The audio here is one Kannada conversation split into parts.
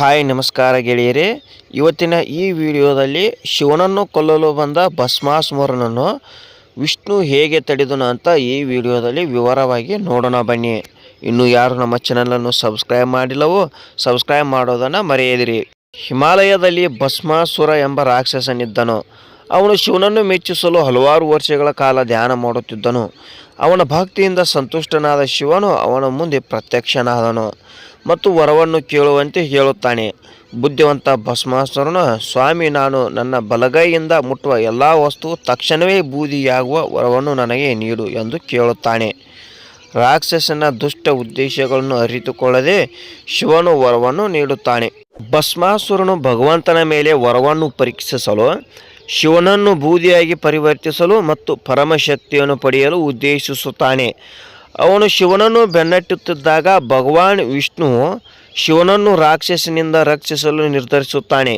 ಹಾಯ್, ನಮಸ್ಕಾರ ಗೆಳೆಯರೇ. ಇವತ್ತಿನ ಈ ವಿಡಿಯೋದಲ್ಲಿ ಶಿವನನ್ನು ಕೊಲ್ಲಲು ಬಂದ ಭಸ್ಮಾಸುರನನ್ನು ವಿಷ್ಣು ಹೇಗೆ ತಡೆದನು ಅಂತ ಈ ವಿಡಿಯೋದಲ್ಲಿ ವಿವರವಾಗಿ ನೋಡೋಣ ಬನ್ನಿ. ಇನ್ನು ಯಾರು ನಮ್ಮ ಚಾನಲನ್ನು ಸಬ್ಸ್ಕ್ರೈಬ್ ಮಾಡಿಲ್ಲವೋ, ಸಬ್ಸ್ಕ್ರೈಬ್ ಮಾಡೋದನ್ನು ಮರೆಯದಿರಿ. ಹಿಮಾಲಯದಲ್ಲಿ ಭಸ್ಮಾಸುರ ಎಂಬ ರಾಕ್ಷಸನಿದ್ದನು. ಅವನು ಶಿವನನ್ನು ಮೆಚ್ಚಿಸಲು ಹಲವಾರು ವರ್ಷಗಳ ಕಾಲ ಧ್ಯಾನ ಮಾಡುತ್ತಿದ್ದನು. ಅವನ ಭಕ್ತಿಯಿಂದ ಸಂತುಷ್ಟನಾದ ಶಿವನು ಅವನ ಮುಂದೆ ಪ್ರತ್ಯಕ್ಷನಾದನು ಮತ್ತು ವರವನ್ನು ಕೇಳುವಂತೆ ಹೇಳುತ್ತಾನೆ. ಬುದ್ಧಿವಂತ ಭಸ್ಮಾಸುರನು, ಸ್ವಾಮಿ, ನಾನು ನನ್ನ ಬಲಗೈಯಿಂದ ಮುಟ್ಟುವ ಎಲ್ಲ ವಸ್ತು ತಕ್ಷಣವೇ ಬೂದಿಯಾಗುವ ವರವನ್ನು ನನಗೆ ನೀಡು ಎಂದು ಕೇಳುತ್ತಾನೆ. ರಾಕ್ಷಸನ ದುಷ್ಟ ಉದ್ದೇಶಗಳನ್ನು ಅರಿತುಕೊಳ್ಳದೆ ಶಿವನು ವರವನ್ನು ನೀಡುತ್ತಾನೆ. ಭಸ್ಮಾಸುರನು ಭಗವಂತನ ಮೇಲೆ ವರವನ್ನು ಪರೀಕ್ಷಿಸಲು ಶಿವನನ್ನು ಬೂದಿಯಾಗಿ ಪರಿವರ್ತಿಸಲು ಮತ್ತು ಪರಮಶಕ್ತಿಯನ್ನು ಪಡೆಯಲು ಉದ್ದೇಶಿಸುತ್ತಾನೆ. ಅವನು ಶಿವನನ್ನು ಬೆನ್ನಟ್ಟುತ್ತಿದ್ದಾಗ ಭಗವಾನ್ ವಿಷ್ಣು ಶಿವನನ್ನು ರಾಕ್ಷಸನಿಂದ ರಕ್ಷಿಸಲು ನಿರ್ಧರಿಸುತ್ತಾನೆ.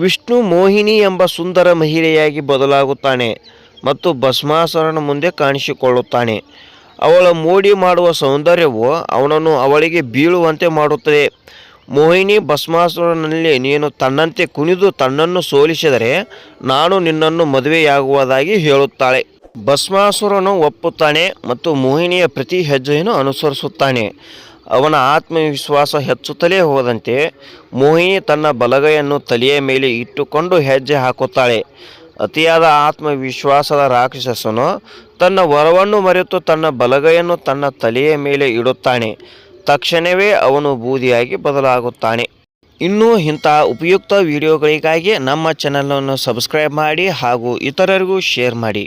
ವಿಷ್ಣು ಮೋಹಿನಿ ಎಂಬ ಸುಂದರ ಮಹಿಳೆಯಾಗಿ ಬದಲಾಗುತ್ತಾನೆ ಮತ್ತು ಭಸ್ಮಾಸುರನ ಮುಂದೆ ಕಾಣಿಸಿಕೊಳ್ಳುತ್ತಾನೆ. ಅವಳ ಮೋಡಿ ಮಾಡುವ ಸೌಂದರ್ಯವು ಅವನನ್ನು ಅವಳಿಗೆ ಬೀಳುವಂತೆ ಮಾಡುತ್ತದೆ. ಮೋಹಿನಿ ಭಸ್ಮಾಸುರನಲ್ಲಿ ನೀನು ತನ್ನಂತೆ ಕುಣಿದು ತನ್ನನ್ನು ಸೋಲಿಸಿದರೆ ನಾನು ನಿನ್ನನ್ನು ಮದುವೆಯಾಗುವುದಾಗಿ ಹೇಳುತ್ತಾಳೆ. ಭಸ್ಮಾಸುರನು ಒಪ್ಪುತ್ತಾನೆ ಮತ್ತು ಮೋಹಿನಿಯ ಪ್ರತಿ ಹೆಜ್ಜೆಯನ್ನು ಅನುಸರಿಸುತ್ತಾನೆ. ಅವನ ಆತ್ಮವಿಶ್ವಾಸ ಹೆಚ್ಚುತ್ತಲೇ ಹೋದಂತೆ ಮೋಹಿನಿ ತನ್ನ ಬಲಗೈಯನ್ನು ತಲೆಯ ಮೇಲೆ ಇಟ್ಟುಕೊಂಡು ಹೆಜ್ಜೆ ಹಾಕುತ್ತಾಳೆ. ಅತಿಯಾದ ಆತ್ಮವಿಶ್ವಾಸದ ರಾಕ್ಷಸನು ತನ್ನ ವರವನ್ನು ಮರೆತು ತನ್ನ ಬಲಗೈಯನ್ನು ತನ್ನ ತಲೆಯ ಮೇಲೆ ಇಡುತ್ತಾನೆ. ತಕ್ಷಣವೇ ಅವನು ಬೂದಿಯಾಗಿ ಬದಲಾಗುತ್ತಾನೆ. ಇನ್ನೂ ಇಂಥ ಉಪಯುಕ್ತ ವಿಡಿಯೋಗಳಿಗಾಗಿ ನಮ್ಮ ಚಾನಲನ್ನು ಸಬ್ಸ್ಕ್ರೈಬ್ ಮಾಡಿ ಹಾಗೂ ಇತರರಿಗೂ ಶೇರ್ ಮಾಡಿ.